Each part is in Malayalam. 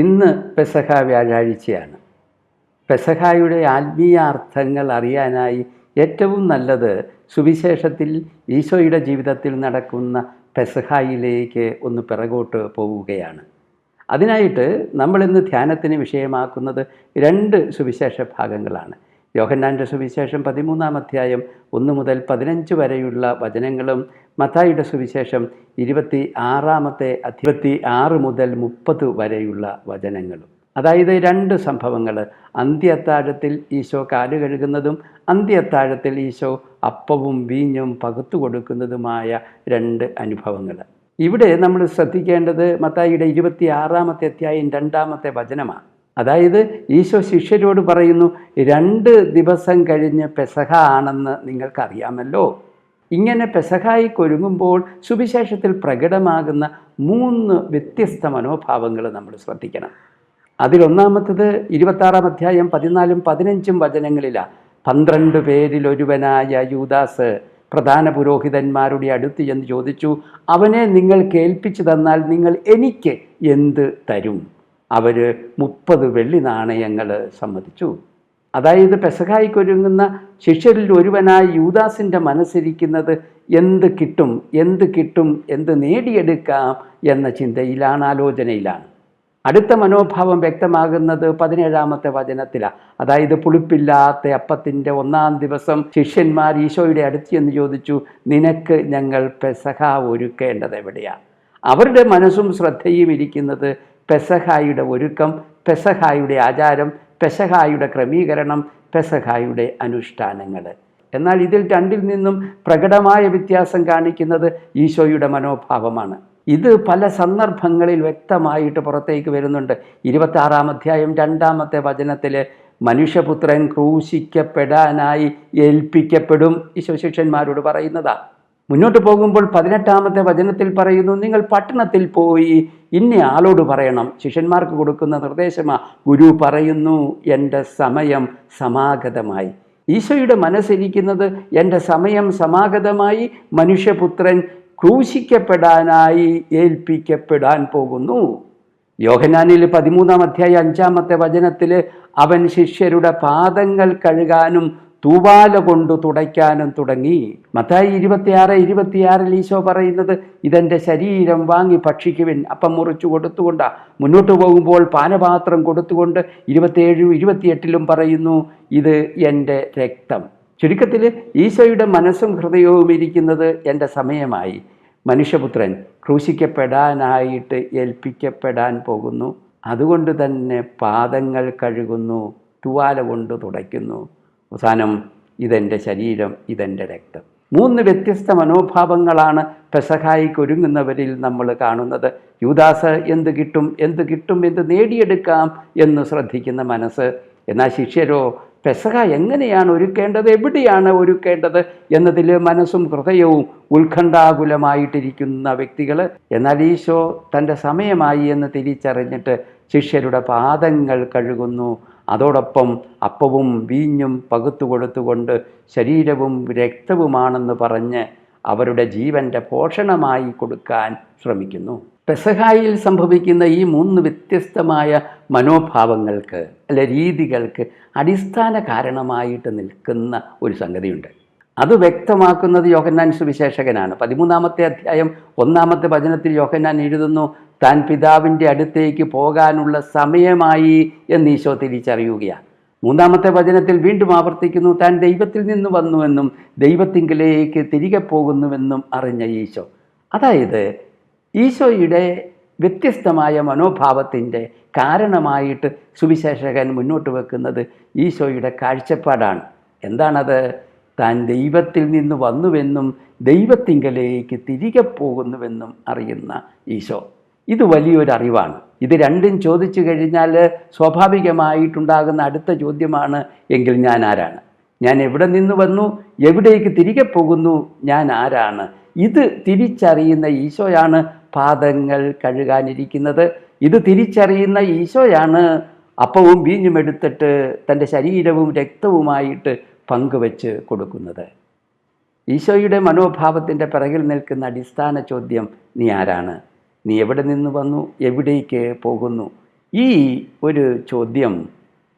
ഇന്ന് പെസഹ വ്യാഴാഴ്ചയാണ് പെസഹായുടെ ആത്മീയ അർത്ഥങ്ങൾ അറിയാനായി ഏറ്റവും നല്ലത് സുവിശേഷത്തിൽ ഈശോയുടെ ജീവിതത്തിൽ നടക്കുന്ന പെസഹായിലേക്ക് ഒന്ന് പിറകോട്ട് പോവുകയാണ്. അതിനായിട്ട് നമ്മളിന്ന് ധ്യാനത്തിന് വിഷയമാക്കുന്നത് രണ്ട് സുവിശേഷ ഭാഗങ്ങളാണ്. യോഹന്നാന്റെ സുവിശേഷം പതിമൂന്നാം അധ്യായം ഒന്ന് മുതൽ പതിനഞ്ച് വരെയുള്ള വചനങ്ങളും മത്തായിയുടെ സുവിശേഷം ഇരുപത്തി ആറാമത്തെ ഇരുപത്തി ആറ് മുതൽ മുപ്പത് വരെയുള്ള വചനങ്ങളും. അതായത് രണ്ട് സംഭവങ്ങൾ. അന്ത്യത്താഴത്തിൽ ഈശോ കാൽ കഴുകുന്നതും അന്ത്യത്താഴത്തിൽ ഈശോ അപ്പവും വീഞ്ഞും പകുത്തു കൊടുക്കുന്നതുമായ രണ്ട് അനുഭവങ്ങൾ. ഇവിടെ നമ്മൾ ശ്രദ്ധിക്കേണ്ടത് മത്തായിയുടെ ഇരുപത്തി ആറാമത്തെ അധ്യായം രണ്ടാമത്തെ വചനമാണ്. അതായത് ഈശോ ശിഷ്യരോട് പറയുന്നു രണ്ട് ദിവസം കഴിഞ്ഞ് പെസഹ ആണെന്ന് നിങ്ങൾക്കറിയാമല്ലോ. ഇങ്ങനെ പെസഹായി കൊരുങ്ങുമ്പോൾ സുവിശേഷത്തിൽ പ്രകടമാകുന്ന മൂന്ന് വ്യത്യസ്ത മനോഭാവങ്ങൾ നമ്മൾ ശ്രദ്ധിക്കണം. അതിലൊന്നാമത്തത് ഇരുപത്താറാം അധ്യായം പതിനാലും പതിനഞ്ചും വചനങ്ങളിലാണ് പന്ത്രണ്ട് പേരിൽ ഒരുവനായ യൂദാസ് പ്രധാന പുരോഹിതന്മാരുടെ അടുത്ത് എന്ന് ചോദിച്ചു അവനെ നിങ്ങൾ കേൾപ്പിച്ചു തന്നാൽ നിങ്ങൾ എനിക്ക് എന്ത് തരും? അവർ മുപ്പത് വെള്ളി നാണയങ്ങൾ സമ്മതിച്ചു. അതായത് പെസഹായിക്കൊരുങ്ങുന്ന ശിഷ്യരിൽ ഒരുവനായി യൂദാസിന്റെ മനസ്സിരിക്കുന്നത് എന്ത് കിട്ടും എന്ത് കിട്ടും എന്ത് നേടിയെടുക്കാം എന്ന ചിന്തയിലാണ് ആലോചനയിലാണ്. അടുത്ത മനോഭാവം വ്യക്തമാകുന്നത് പതിനേഴാമത്തെ വചനത്തിലാണ് അതായത് പുളിപ്പില്ലാത്ത അപ്പത്തിന്റെ ഒന്നാം ദിവസം ശിഷ്യന്മാർ ഈശോയുടെ അടുത്ത് എന്ന് ചോദിച്ചു നിനക്ക് ഞങ്ങൾ പെസഹ ഒരുക്കേണ്ടത് എവിടെയാണ് അവരുടെ മനസ്സും ശ്രദ്ധയും ഇരിക്കുന്നത് പെസഹായുടെ ഒരുക്കം പെസഹായുടെ ആചാരം പെസഹായുടെ ക്രമീകരണം പെസഹായുടെ അനുഷ്ഠാനങ്ങൾ. എന്നാൽ ഇതിൽ രണ്ടിൽ നിന്നും പ്രകടമായ വ്യത്യാസം കാണിക്കുന്നത് ഈശോയുടെ മനോഭാവമാണ്. ഇത് പല സന്ദർഭങ്ങളിൽ വ്യക്തമായിട്ട് പുറത്തേക്ക് വരുന്നുണ്ട്. ഇരുപത്താറാം അധ്യായം രണ്ടാമത്തെ വചനത്തിൽ മനുഷ്യപുത്രൻ ക്രൂശിക്കപ്പെടാനായി ഏൽപ്പിക്കപ്പെടും ഈശോ ശിഷ്യന്മാരോട് പറയുന്നതാ. മുന്നോട്ട് പോകുമ്പോൾ പതിനെട്ടാമത്തെ വചനത്തിൽ പറയുന്നു നിങ്ങൾ പട്ടണത്തിൽ പോയി ഇന്ന ആളോട് പറയണം. ശിഷ്യന്മാർക്ക് കൊടുക്കുന്ന നിർദ്ദേശമാ ഗുരു പറയുന്നു എന്റെ സമയം സമാഗതമായി. ഈശോയുടെ മനസ്സിരിക്കുന്നത് എന്റെ സമയം സമാഗതമായി മനുഷ്യപുത്രൻ ക്രൂശിക്കപ്പെടാനായി ഏൽപ്പിക്കപ്പെടാൻ പോകുന്നു. യോഹനാനിൽ പതിമൂന്നാം അധ്യായ അഞ്ചാമത്തെ വചനത്തിൽ അവൻ ശിഷ്യരുടെ പാദങ്ങൾ കഴുകാനും തൂവാല കൊണ്ട് തുടയ്ക്കാനും തുടങ്ങി. മത്തായി ഇരുപത്തിയാറ് ഇരുപത്തിയാറിൽ ഈശോ പറയുന്നത് ഇതെന്റെ ശരീരം വാങ്ങി ഭക്ഷിക്കുവിൻ. അപ്പം മുറിച്ചു കൊടുത്തുകൊണ്ടാ മുന്നോട്ട് പോകുമ്പോൾ പാനപാത്രം കൊടുത്തുകൊണ്ട് ഇരുപത്തിയേഴും ഇരുപത്തിയെട്ടിലും പറയുന്നു ഇത് എന്റെ രക്തം. ചുരുക്കത്തിൽ ഈശോയുടെ മനസ്സും ഹൃദയവും ഇരിക്കുന്നത് എന്റെ സമയമായി. മനുഷ്യപുത്രൻ ക്രൂശിക്കപ്പെടാനായിട്ട് ഏൽപ്പിക്കപ്പെടാൻ പോകുന്നു. അതുകൊണ്ട് തന്നെ പാദങ്ങൾ കഴുകുന്നു തുവാല കൊണ്ട് തുടയ്ക്കുന്നു. അവസാനം ഇതെന്റെ ശരീരം ഇതെന്റെ രക്തം. മൂന്ന് വ്യത്യസ്ത മനോഭാവങ്ങളാണ് പെസഹായിക്ക് ഒരുങ്ങുന്നവരിൽ നമ്മൾ കാണുന്നത്. യൂദാസ് എന്ത് കിട്ടും എന്ത് കിട്ടും എന്ത് നേടിയെടുക്കാം എന്ന് ശ്രദ്ധിക്കുന്ന മനസ്സ്. എന്നാൽ ശിഷ്യരോ പെസഹ എങ്ങനെയാണ് ഒരുക്കേണ്ടത് എവിടെയാണ് ഒരുക്കേണ്ടത് എന്നതിൽ മനസ്സും ഹൃദയവും ഉത്കണ്ഠാകുലമായിട്ടിരിക്കുന്ന വ്യക്തികൾ എന്നാൽ ഈശോ തന്റെ സമയമായി എന്ന് തിരിച്ചറിഞ്ഞിട്ട് ശിഷ്യരുടെ പാദങ്ങൾ കഴുകുന്നു. അതോടൊപ്പം അപ്പവും വീഞ്ഞും പകുത്തു കൊടുത്തുകൊണ്ട് ശരീരവും രക്തവുമാണെന്ന് പറഞ്ഞ് അവരുടെ ജീവന്റെ പോഷണമായി കൊടുക്കാൻ ശ്രമിക്കുന്നു. പെസഹായിൽ സംഭവിക്കുന്ന ഈ മൂന്ന് വ്യത്യസ്തമായ മനോഭാവങ്ങൾക്ക് അല്ലെ രീതികൾക്ക് അടിസ്ഥാന കാരണമായിട്ട് നിൽക്കുന്ന ഒരു സംഗതിയുണ്ട്. അത് വ്യക്തമാക്കുന്നത് യോഹന്നാൻ സുവിശേഷകനാണ്. പതിമൂന്നാമത്തെ അധ്യായം ഒന്നാമത്തെ വചനത്തിൽ യോഹന്നാൻ എഴുതുന്നു താൻ പിതാവിന്റെ അടുത്തേക്ക് പോകാനുള്ള സമയമായി എന്ന് ഈശോ തിരിച്ചറിയുകയാണ്. മൂന്നാമത്തെ വചനത്തിൽ വീണ്ടും ആവർത്തിക്കുന്നു താൻ ദൈവത്തിൽ നിന്ന് വന്നുവെന്നും ദൈവത്തിങ്കിലേക്ക് തിരികെ പോകുന്നുവെന്നും അറിഞ്ഞ ഈശോ. അതായത് ഈശോയുടെ വ്യത്യസ്തമായ മനോഭാവത്തിന്റെ കാരണമായിട്ട് സുവിശേഷകൻ മുന്നോട്ട് വെക്കുന്നത് ഈശോയുടെ കാഴ്ചപ്പാടാണ്. എന്താണത്? താൻ ദൈവത്തിൽ നിന്ന് വന്നുവെന്നും ദൈവത്തിങ്കലേക്ക് തിരികെ പോകുന്നുവെന്നും അറിയുന്ന ഈശോ. ഇത് വലിയൊരു അറിവാണ്. ഇത് രണ്ടും ചോദിച്ചു കഴിഞ്ഞാൽ സ്വാഭാവികമായിട്ടുണ്ടാകുന്ന അടുത്ത ചോദ്യമാണ് എങ്കിൽ ഞാൻ ആരാണ്? ഞാൻ എവിടെ നിന്ന് വന്നു? എവിടേക്ക് തിരികെ പോകുന്നു? ഞാൻ ആരാണ്? ഇത് തിരിച്ചറിയുന്ന ഈശോയാണ് പാദങ്ങൾ കഴുകാനിരിക്കുന്നത്. ഇത് തിരിച്ചറിയുന്ന ഈശോയാണ് അപ്പവും വീഞ്ഞും എടുത്തിട്ട് തന്റെ ശരീരവും രക്തവുമായിട്ട് പങ്കുവെച്ച് കൊടുക്കുന്നത്. ഈശോയുടെ മനോഭാവത്തിന്റെ പിറകിൽ നിൽക്കുന്ന അടിസ്ഥാന ചോദ്യം നീ ആരാണ്? നീ എവിടെ നിന്ന് വന്നു? എവിടേക്ക് പോകുന്നു? ഈ ഒരു ചോദ്യം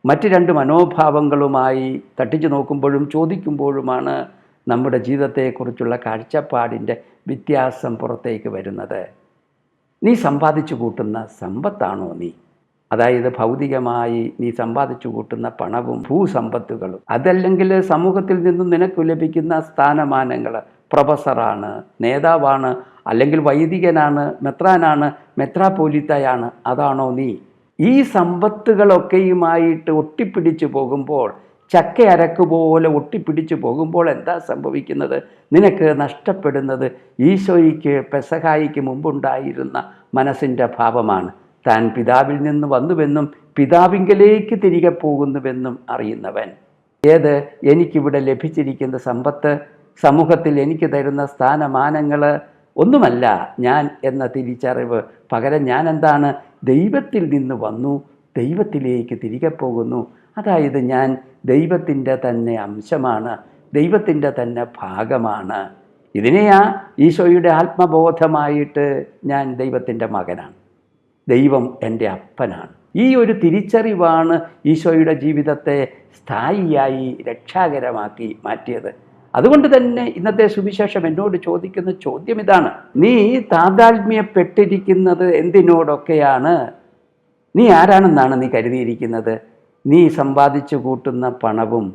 മറ്റ് രണ്ട് മനോഭാവങ്ങളുമായി തട്ടിച്ചു നോക്കുമ്പോഴും ചോദിക്കുമ്പോഴുമാണ് നമ്മുടെ ജീവിതത്തെക്കുറിച്ചുള്ള കാഴ്ചപ്പാടിന്റെ വ്യത്യാസം പുറത്തേക്ക് വരുന്നത്. നീ സമ്പാദിച്ചു കൂട്ടുന്ന സമ്പത്താണോ നീ? അതായത് ഭൗതികമായി നീ സമ്പാദിച്ചു കൂട്ടുന്ന പണവും ഭൂസമ്പത്തുകളും. അതല്ലെങ്കിൽ സമൂഹത്തിൽ നിന്നും നിനക്ക് ലഭിക്കുന്ന സ്ഥാനമാനങ്ങൾ പ്രൊഫസറാണ് നേതാവാണ് അല്ലെങ്കിൽ വൈദികനാണ് മെത്രാനാണ് മെത്രാപോലിത്തയാണ് അതാണോ നീ? ഈ സമ്പത്തുകളൊക്കെയുമായിട്ട് ഒട്ടിപ്പിടിച്ചു പോകുമ്പോൾ ചക്ക അരക്ക് പോലെ ഒട്ടിപ്പിടിച്ചു പോകുമ്പോൾ എന്താ സംഭവിക്കുന്നത്? നിനക്ക് നഷ്ടപ്പെടുന്നത് ഈശോയ്ക്ക് പെസഹായിക്ക് മുമ്പുണ്ടായിരുന്ന മനസ്സിന്റെ ഭാവമാണ്. താൻ പിതാവിൽ നിന്ന് വന്നുവെന്നും പിതാവിങ്കലേക്ക് തിരികെ പോകുന്നുവെന്നും അറിയുന്നവൻ. ഏത്? എനിക്കിവിടെ ലഭിച്ചിരിക്കുന്ന സമ്പത്ത് സമൂഹത്തിൽ എനിക്ക് തരുന്ന സ്ഥാനമാനങ്ങൾ ഒന്നുമല്ല ഞാൻ എന്ന തിരിച്ചറിവ്. പകരം ഞാൻ എന്താണ് ദൈവത്തിൽ നിന്ന് വന്നു ദൈവത്തിലേക്ക് തിരികെ പോകുന്നു. അതായത് ഞാൻ ദൈവത്തിന്റെ തന്നെ അംശമാണ് ദൈവത്തിന്റെ തന്നെ ഭാഗമാണ്. ഇതിനെയാ ഈശോയുടെ ആത്മബോധമായിട്ട് ഞാൻ ദൈവത്തിന്റെ മകനാണ്. ദൈവം എന്റെ അപ്പനാണ്. ഈ ഒരു തിരിച്ചറിവാണ് ഈശോയുടെ ജീവിതത്തെ സ്ഥായിയായി രക്ഷാകരമാക്കി മാറ്റിയത്. അതുകൊണ്ട് തന്നെ ഇന്നത്തെ സുവിശേഷം എന്നോട് ചോദിക്കുന്ന ചോദ്യം ഇതാണ്. നീ താതാത്മ്യപ്പെട്ടിരിക്കുന്നത് എന്തിനോടൊക്കെയാണ്? നീ ആരാണെന്നാണ് നീ കരുതിയിരിക്കുന്നത്? നീ സമ്പാദിച്ചു കൂട്ടുന്ന പണവും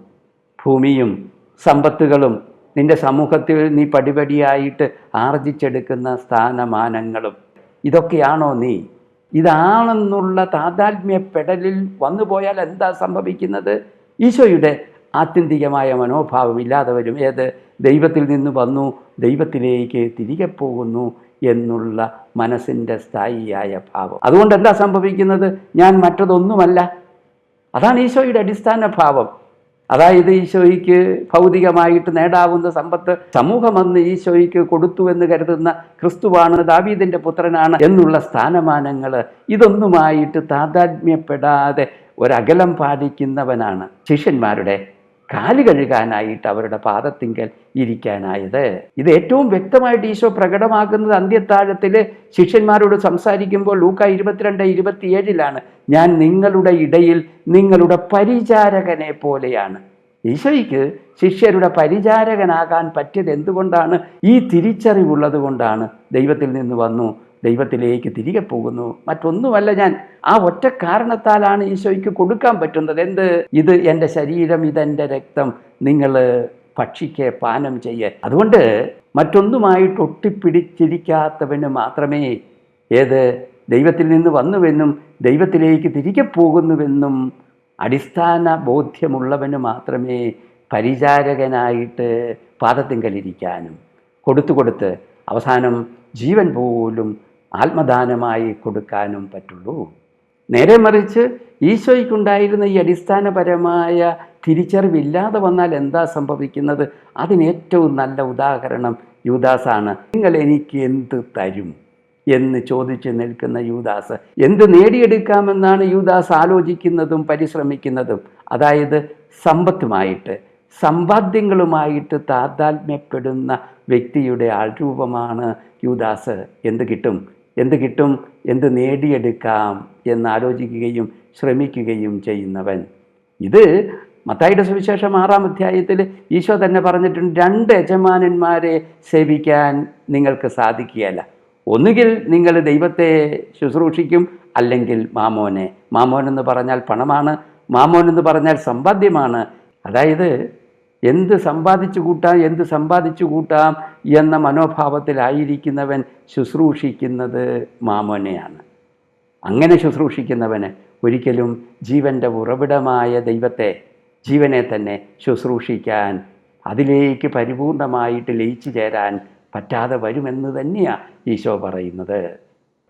ഭൂമിയും സമ്പത്തുകളും നിന്റെ സമൂഹത്തിൽ നീ പടിപടിയായിട്ട് ആർജിച്ചെടുക്കുന്ന സ്ഥാനമാനങ്ങളും ഇതൊക്കെയാണോ നീ? ഇതാണെന്നുള്ള താതാത്മ്യപ്പെടലിൽ വന്നുപോയാൽ എന്താ സംഭവിക്കുന്നത്? ഈശോയുടെ ആത്യന്തികമായ മനോഭാവം ഇല്ലാതെ വരും ഏത് ദൈവത്തിൽ നിന്ന് വന്നു ദൈവത്തിലേക്ക് തിരികെ പോകുന്നു എന്നുള്ള മനസ്സിന്റെ സ്ഥായിയായ ഭാവം. അതുകൊണ്ട് എന്താ സംഭവിക്കുന്നത്? ഞാൻ മറ്റതൊന്നുമല്ല. അതാണ് ഈശോയുടെ അടിസ്ഥാന ഭാവം. അതായത് ഈശോയ്ക്ക് ഭൗതികമായിട്ട് നേടാവുന്ന സമ്പത്ത് സമൂഹമെന്ന് ഈശോയ്ക്ക് കൊടുത്തു എന്ന് കരുതുന്ന ക്രിസ്തുവാണ് ദാവീദിന്റെ പുത്രനാണ് എന്നുള്ള സ്ഥാനമാനങ്ങൾ ഇതൊന്നുമായിട്ട് താതാത്മ്യപ്പെടാതെ ഒരകലം പാലിക്കുന്നവനാണ് ശിഷ്യന്മാരുടെ കാൽ കഴുകാനായിട്ട് അവരുടെ പാദത്തിങ്കൽ ഇരിക്കാനായത്. ഇത് ഏറ്റവും വ്യക്തമായിട്ട് ഈശോ പ്രകടമാക്കുന്നത് അന്ത്യത്താഴത്തിൽ ശിഷ്യന്മാരോട് സംസാരിക്കുമ്പോൾ ലൂക്ക ഇരുപത്തിരണ്ട് ഇരുപത്തിയേഴിലാണ് ഞാൻ നിങ്ങളുടെ ഇടയിൽ നിങ്ങളുടെ പരിചാരകനെ പോലെയാണ്. ഈശോയ്ക്ക് ശിഷ്യരുടെ പരിചാരകനാകാൻ പറ്റിയത് എന്തുകൊണ്ടാണ്? ഈ തിരിച്ചറിവുള്ളത് കൊണ്ടാണ് ദൈവത്തിൽ നിന്ന് വന്നു ദൈവത്തിലേക്ക് തിരികെ പോകുന്നു. മറ്റൊന്നുമല്ല ഞാൻ ആ ഒറ്റ കാരണത്താലാണ് ഈശോയ്ക്ക് കൊടുക്കാൻ പറ്റുന്നത്. എന്ത്? ഇത് എന്റെ ശരീരം ഇതെന്റെ രക്തം. നിങ്ങൾ ഭക്ഷിക്ക് പാനം ചെയ്യേ. അതുകൊണ്ട് മറ്റൊന്നുമായിട്ട് ഒട്ടിപ്പിടിച്ചിരിക്കാത്തവന് മാത്രമേ ഏത്? ദൈവത്തിൽ നിന്ന് വന്നുവെന്നും ദൈവത്തിലേക്ക് തിരികെ പോകുന്നുവെന്നും അടിസ്ഥാന ബോധ്യമുള്ളവന് മാത്രമേ പരിചാരകനായിട്ട് പാദത്തിങ്കലിരിക്കാനും കൊടുത്തു കൊടുത്ത് അവസാനം ജീവൻ പോലും ആത്മദാനമായി കൊടുക്കാനും പറ്റുള്ളൂ. നേരെ മറിച്ച് ഈശോയ്ക്കുണ്ടായിരുന്ന ഈ അടിസ്ഥാനപരമായ തിരിച്ചറിവില്ലാതെ വന്നാൽ എന്താ സംഭവിക്കുന്നത്? അതിന് ഏറ്റവും നല്ല ഉദാഹരണം യൂദാസാണ്. നിങ്ങൾ എനിക്ക് എന്ത് തരും? എന്ന് ചോദിച്ച് നിൽക്കുന്ന യൂദാസ്. എന്ത് നേടിയെടുക്കാമെന്നാണ് യൂദാസ് ആലോചിക്കുന്നതും പരിശ്രമിക്കുന്നതും. അതായത് സമ്പത്തുമായിട്ട് സമ്പാദ്യങ്ങളുമായിട്ട് താതാത്മ്യപ്പെടുന്ന വ്യക്തിയുടെ ആൾരൂപമാണ് യൂദാസ്. എന്ത് കിട്ടും? എന്ത് കിട്ടും എന്ത് നേടിയെടുക്കാം എന്ന് ആലോചിക്കുകയും ശ്രമിക്കുകയും ചെയ്യുന്നവൻ. ഇത് മത്തായിയുടെ സുവിശേഷം ആറാം അധ്യായത്തിൽ ഈശോ തന്നെ പറഞ്ഞിട്ടുണ്ട് രണ്ട് യജമാനന്മാരെ സേവിക്കാൻ നിങ്ങൾക്ക് സാധിക്കുകയല്ല. ഒന്നുകിൽ നിങ്ങൾ ദൈവത്തെ ശുശ്രൂഷിക്കും അല്ലെങ്കിൽ മാമോനെ. മാമോൻ എന്ന് പറഞ്ഞാൽ പണമാണ് മാമോൻ എന്ന് പറഞ്ഞാൽ സമ്പാദ്യമാണ്. അതായത് എന്ത് സമ്പാദിച്ചു കൂട്ടാം എന്ത് സമ്പാദിച്ചു കൂട്ടാം എന്ന മനോഭാവത്തിലായിരിക്കുന്നവൻ ശുശ്രൂഷിക്കുന്നത് മാമോനെയാണ്. അങ്ങനെ ശുശ്രൂഷിക്കുന്നവന് ഒരിക്കലും ജീവന്റെ ഉറവിടമായ ദൈവത്തെ ജീവനെ തന്നെ ശുശ്രൂഷിക്കാൻ അതിലേക്ക് പരിപൂർണമായിട്ട് ലയിച്ചു ചേരാൻ പറ്റാതെ വരുമെന്ന് തന്നെയാണ് ഈശോ പറയുന്നത്.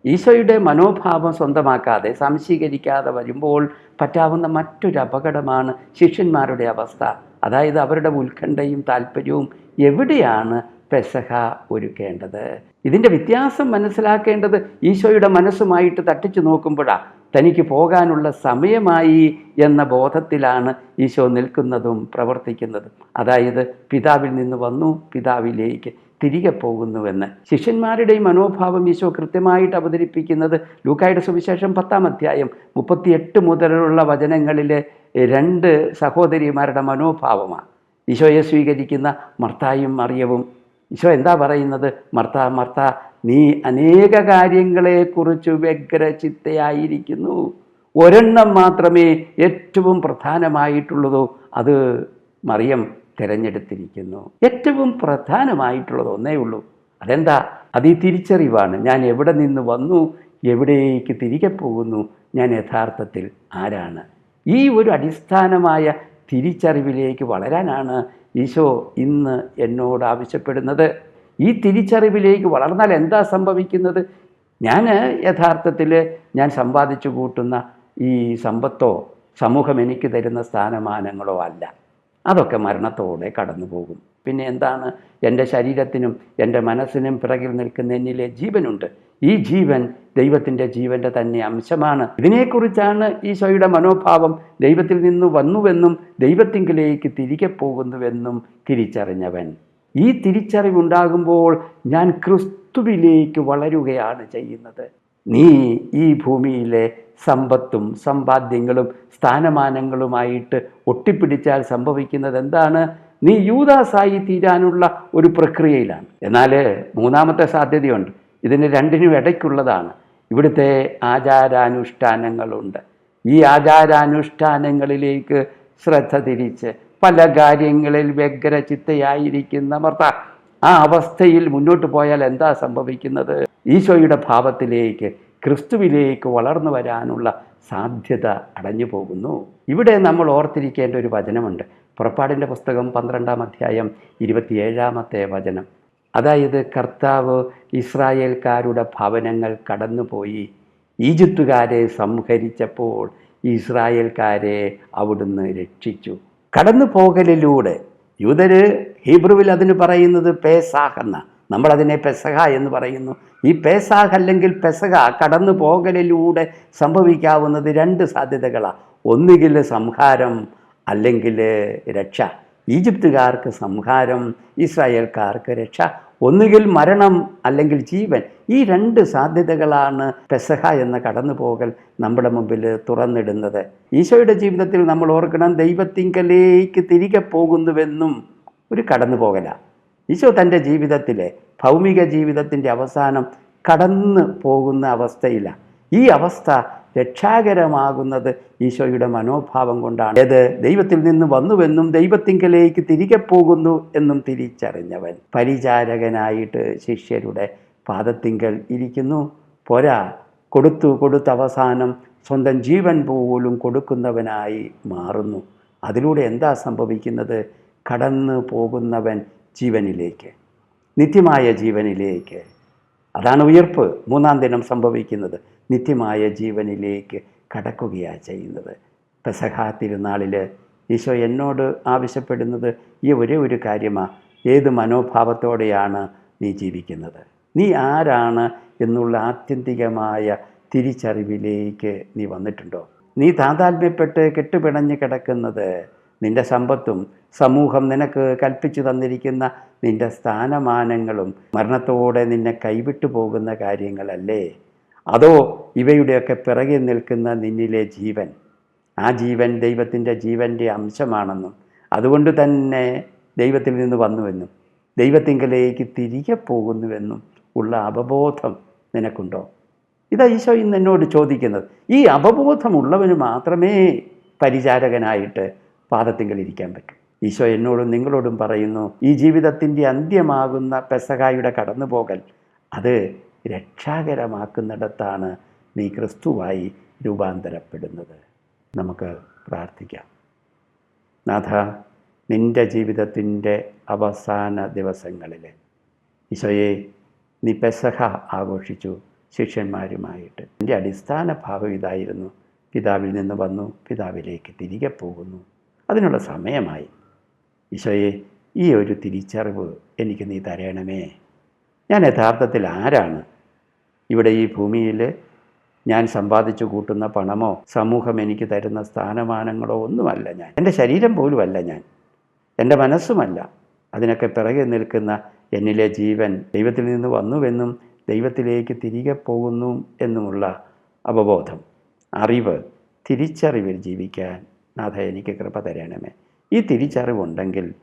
ഈശോയുടെ മനോഭാവം സ്വന്തമാക്കാതെ സംശീകരിക്കാതെ വരുമ്പോൾ പറ്റാവുന്ന മറ്റൊരു അപകടമാണ് ശിഷ്യന്മാരുടെ അവസ്ഥ. അതായത് അവരുടെ ഉത്കണ്ഠയും താല്പര്യവും എവിടെയാണ് പെസഹ ഒരുക്കേണ്ടത്? ഇതിന്റെ വ്യത്യാസം മനസ്സിലാക്കേണ്ടത് ഈശോയുടെ മനസ്സുമായിട്ട് തട്ടിച്ചു നോക്കുമ്പോഴാണ് തനിക്ക് പോകാനുള്ള സമയമായി എന്ന ബോധത്തിലാണ് ഈശോ നിൽക്കുന്നതും പ്രവർത്തിക്കുന്നതും. അതായത് പിതാവിൽ നിന്ന് വന്നു പിതാവിലേക്ക് തിരികെ പോകുന്നുവെന്ന്. ശിഷ്യന്മാരുടെ ഈ മനോഭാവം ഈശോ കൃത്യമായിട്ട് അവതരിപ്പിക്കുന്നത് ലൂക്കായുടെ സുവിശേഷം പത്താം അധ്യായം മുപ്പത്തിയെട്ട് മുതലുള്ള വചനങ്ങളിലെ രണ്ട് സഹോദരിമാരുടെ മനോഭാവമാണ്. ഈശോയെ സ്വീകരിക്കുന്ന മർത്തായും മറിയവും. ഈശോ എന്താ പറയുന്നത്? മർത്ത മർത്ത നീ അനേക കാര്യങ്ങളെക്കുറിച്ച് വ്യഗ്രചിത്തയായിരിക്കുന്നു. ഒരെണ്ണം മാത്രമേ ഏറ്റവും പ്രധാനമായിട്ടുള്ളതോ അത് മറിയം. തിരഞ്ഞെടുത്തിരിക്കുന്നു. ഏറ്റവും പ്രധാനമായിട്ടുള്ളത് ഒന്നേ ഉള്ളൂ. അതെന്താ? അത് ഈ തിരിച്ചറിവാണ്. ഞാൻ എവിടെ നിന്ന് വന്നു? എവിടേക്ക് തിരികെ പോകുന്നു? ഞാൻ യഥാർത്ഥത്തിൽ ആരാണ്? ഈ ഒരു അടിസ്ഥാനമായ തിരിച്ചറിവിലേക്ക് വളരാനാണ് ഈശോ ഇന്ന് എന്നോട് ആവശ്യപ്പെടുന്നത്. ഈ തിരിച്ചറിവിലേക്ക് വളർന്നാൽ എന്താ സംഭവിക്കുന്നത്? ഞാൻ യഥാർത്ഥത്തിൽ ഞാൻ സമ്പാദിച്ചു കൂട്ടുന്ന ഈ സമ്പത്തോ സമൂഹം എനിക്ക് തരുന്ന സ്ഥാനമാനങ്ങളോ അല്ല. അതൊക്കെ മരണത്തോടെ കടന്നു പോകും. പിന്നെ എന്താണ്? എന്റെ ശരീരത്തിനും എന്റെ മനസ്സിനും പിറകിൽ നിൽക്കുന്ന എന്നിലെ ജീവനുണ്ട്. ഈ ജീവൻ ദൈവത്തിന്റെ ജീവന്റെ തന്നെ അംശമാണ്. ഇതിനെക്കുറിച്ചാണ് ഈശോയുടെ മനോഭാവം ദൈവത്തിൽ നിന്ന് വന്നുവെന്നും ദൈവത്തിങ്കിലേക്ക് തിരികെ പോകുന്നുവെന്നും തിരിച്ചറിഞ്ഞവൻ. ഈ തിരിച്ചറിവുണ്ടാകുമ്പോൾ ഞാൻ ക്രിസ്തുവിലേക്ക് വളരുകയാണ് ചെയ്യുന്നത്. നീ ഈ ഭൂമിയിലെ സമ്പത്തും സമ്പാദ്യങ്ങളും സ്ഥാനമാനങ്ങളുമായിട്ട് ഒട്ടിപ്പിടിച്ചാൽ സംഭവിക്കുന്നത് എന്താണ് നീ യൂദാസായി തീരാനുള്ള ഒരു പ്രക്രിയയിലാണ്. എന്നാൽ മൂന്നാമത്തെ സാധ്യതയുണ്ട്. ഇതിന് രണ്ടിനും ഇടയ്ക്കുള്ളതാണ്. ഇവിടുത്തെ ആചാരാനുഷ്ഠാനങ്ങളുണ്ട്. ഈ ആചാരാനുഷ്ഠാനങ്ങളിലേക്ക് ശ്രദ്ധ തിരിച്ച് പല കാര്യങ്ങളിൽ വ്യഗ്രചിത്തയായിരിക്കുന്ന മർത്ത ആ അവസ്ഥയിൽ മുന്നോട്ട് പോയാൽ എന്താ സംഭവിക്കുന്നത്? ഈശോയുടെ ഭാവത്തിലേക്ക് ക്രിസ്തുവിലേക്ക് വളർന്നു വരാനുള്ള സാധ്യത അടഞ്ഞു പോകുന്നു. ഇവിടെ നമ്മൾ ഓർത്തിരിക്കേണ്ട ഒരു വചനമുണ്ട്. പുറപ്പാടിന്റെ പുസ്തകം പന്ത്രണ്ടാം അധ്യായം ഇരുപത്തിയേഴാമത്തെ വചനം. അതായത് കർത്താവ് ഇസ്രായേൽക്കാരുടെ ഭവനങ്ങൾ കടന്നുപോയി. ഈജിപ്തുകാരെ സംഹരിച്ചപ്പോൾ ഇസ്രായേൽക്കാരെ അവിടുന്ന് രക്ഷിച്ചു. കടന്നു പോകലിലൂടെ യൂതര് ഹീബ്രുവിൽ അതിന് പറയുന്നത് പേസാഹ് എന്ന നമ്മളതിനെ പെസഹ എന്ന് പറയുന്നു. ഈ പേസാഹ് അല്ലെങ്കിൽ പെസഹ കടന്നു പോകലിലൂടെ സംഭവിക്കാവുന്നത് രണ്ട് സാധ്യതകളാണ് ഒന്നുകിൽ സംഹാരം അല്ലെങ്കിൽ രക്ഷ. ഈജിപ്തുകാർക്ക് സംഹാരം ഇസ്രായേൽക്കാർക്ക് രക്ഷ. ഒന്നുകിൽ മരണം അല്ലെങ്കിൽ ജീവൻ. ഈ രണ്ട് സാധ്യതകളാണ് പെസഹ എന്ന കടന്നുപോകൽ നമ്മുടെ മുമ്പിൽ തുറന്നിടുന്നത്. ഈശോയുടെ ജീവിതത്തിൽ നമ്മൾ ഓർക്കണം ദൈവത്തിങ്കലേക്ക് തിരികെ പോകുന്നുവെന്നും ഒരു കടന്നുപോകലാണ് ഈശോ തന്റെ ജീവിതത്തിലെ ഭൗമിക ജീവിതത്തിന്റെ അവസാനം കടന്നു പോകുന്ന അവസ്ഥയിലാണ് ഈ അവസ്ഥ രക്ഷാകരമാകുന്നത് ഈശോയുടെ മനോഭാവം കൊണ്ടാണ്. ഏത് ദൈവത്തിൽ നിന്ന് വന്നുവെന്നും ദൈവത്തിങ്കലേക്ക് തിരികെ പോകുന്നു എന്നും തിരിച്ചറിഞ്ഞവൻ. പരിചാരകനായിട്ട് ശിഷ്യരുടെ പാദത്തിങ്കൽ ഇരിക്കുന്നു. പോരാ കൊടുത്തു കൊടുത്ത അവസാനം സ്വന്തം ജീവൻ പോലും കൊടുക്കുന്നവനായി മാറുന്നു. അതിലൂടെ എന്താ സംഭവിക്കുന്നത്? കടന്നു പോകുന്നവൻ ജീവനിലേക്ക് നിത്യമായ ജീവനിലേക്ക്. അതാണ് ഉയർപ്പ്. മൂന്നാം ദിനം സംഭവിക്കുന്നത്. നിത്യമായ ജീവനിലേക്ക് കടക്കുകയാണ് ചെയ്യുന്നത്. പെസഹ തിരുനാളിൽ ഈശോ എന്നോട് ആവശ്യപ്പെടുന്നത് ഈ ഒരേ ഒരു കാര്യമാണ് ഏത് മനോഭാവത്തോടെയാണ് നീ ജീവിക്കുന്നത്? നീ ആരാണ് എന്നുള്ള ആത്യന്തികമായ തിരിച്ചറിവിലേക്ക് നീ വന്നിട്ടുണ്ടോ? നീ താതാത്മ്യപ്പെട്ട് കെട്ടുപിണഞ്ഞ് കിടക്കുന്നത് നിന്റെ സമ്പത്തും സമൂഹം നിനക്ക് കൽപ്പിച്ചു തന്നിരിക്കുന്ന നിന്റെ സ്ഥാനമാനങ്ങളും മരണത്തോടെ നിന്നെ കൈവിട്ടു പോകുന്ന കാര്യങ്ങളല്ലേ? അതോ ഇവയുടെയൊക്കെ പിറകിൽ നിൽക്കുന്ന നിന്നിലെ ജീവൻ? ആ ജീവൻ ദൈവത്തിന്റെ ജീവന്റെ അംശമാണെന്നും അതുകൊണ്ട് തന്നെ ദൈവത്തിൽ നിന്ന് വന്നുവെന്നും ദൈവത്തിങ്കലേക്ക് തിരികെ പോകുന്നുവെന്നും ഉള്ള അവബോധം നിനക്കുണ്ടോ? ഇതാ ഈശോ ഇന്ന് എന്നോട് ചോദിക്കുന്നത്. ഈ അവബോധമുള്ളവന് മാത്രമേ പരിചാരകനായിട്ട് പാദത്തിങ്കൽ ഇരിക്കാൻ പറ്റും. ഈശോ എന്നോടും നിങ്ങളോടും പറയുന്നു ഈ ജീവിതത്തിന്റെ അന്ത്യമാകുന്ന പെസകായുടെ കടന്നുപോകൽ അത് രക്ഷാകരമാക്കുന്നിടത്താണ് നീ ക്രിസ്തുവായി രൂപാന്തരപ്പെടുന്നത്. നമുക്ക് പ്രാർത്ഥിക്കാം. നാഥ നിന്റെ ജീവിതത്തിന്റെ അവസാന ദിവസങ്ങളിൽ ഈശോയെ നീ പെസഹ ആഘോഷിച്ചു ശിഷ്യന്മാരുമായിട്ട്. എന്റെ അടിസ്ഥാന ഭാവം ഇതായിരുന്നു. പിതാവിൽ നിന്ന് വന്നു പിതാവിലേക്ക് തിരികെ പോകുന്നു. അതിനുള്ള സമയമായി. ഈശോയെ ഈ ഒരു തിരിച്ചറിവ് എനിക്ക് നീ തരണമേ. ഞാൻ യഥാർത്ഥത്തിൽ ആരാണ്? ഇവിടെ ഈ ഭൂമിയിൽ ഞാൻ സമ്പാദിച്ചു കൂട്ടുന്ന പണമോ സമൂഹം എനിക്ക് തരുന്ന സ്ഥാനമാനങ്ങളോ ഒന്നുമല്ല ഞാൻ. എന്റെ ശരീരം പോലുമല്ല ഞാൻ. എന്റെ മനസ്സുമല്ല. അതിനൊക്കെ പിറകെ നിൽക്കുന്ന എന്നിലെ ജീവൻ ദൈവത്തിൽ നിന്ന് വന്നുവെന്നും ദൈവത്തിലേക്ക് തിരികെ പോകുന്നു എന്നുമുള്ള അവബോധം അറിവ് തിരിച്ചറിവിൽ ജീവിക്കാൻ നാഥ എനിക്ക് കൃപ തരണമേ. ഈ തിരിച്ചറിവുണ്ടെങ്കിൽ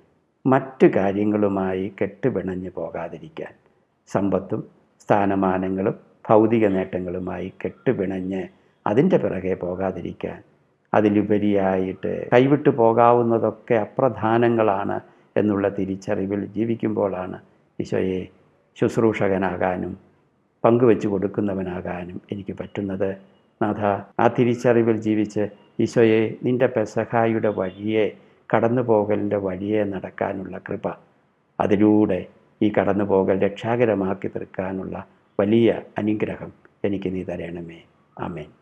മറ്റു കാര്യങ്ങളുമായി കെട്ടുപിണഞ്ഞു പോകാതിരിക്കാൻ സമ്പത്തും സ്ഥാനമാനങ്ങളും ഭൗതിക നേട്ടങ്ങളുമായി കെട്ടുപിണഞ്ഞ് അതിന്റെ പിറകെ പോകാതിരിക്കാൻ അതിലുപരിയായിട്ട് കൈവിട്ടു പോകാവുന്നതൊക്കെ അപ്രധാനങ്ങളാണ് എന്നുള്ള തിരിച്ചറിവിൽ ജീവിക്കുമ്പോഴാണ് ഈശോയെ ശുശ്രൂഷകനാകാനും പങ്കുവെച്ച് കൊടുക്കുന്നവനാകാനും എനിക്ക് പറ്റുന്നത്. നാഥ ആ തിരിച്ചറിവിൽ ജീവിച്ച് ഈശോയെ നിന്റെ പെസഹായുടെ വഴിയെ കടന്നു പോകലിന്റെ വഴിയെ നടക്കാനുള്ള കൃപ. അതിലൂടെ ഈ കടന്നു പോകൽ രക്ഷാകരമാക്കി തീർക്കാനുള്ള വലിയ അനുഗ്രഹം എനിക്ക് നീ തരണമേ. ആമേൻ.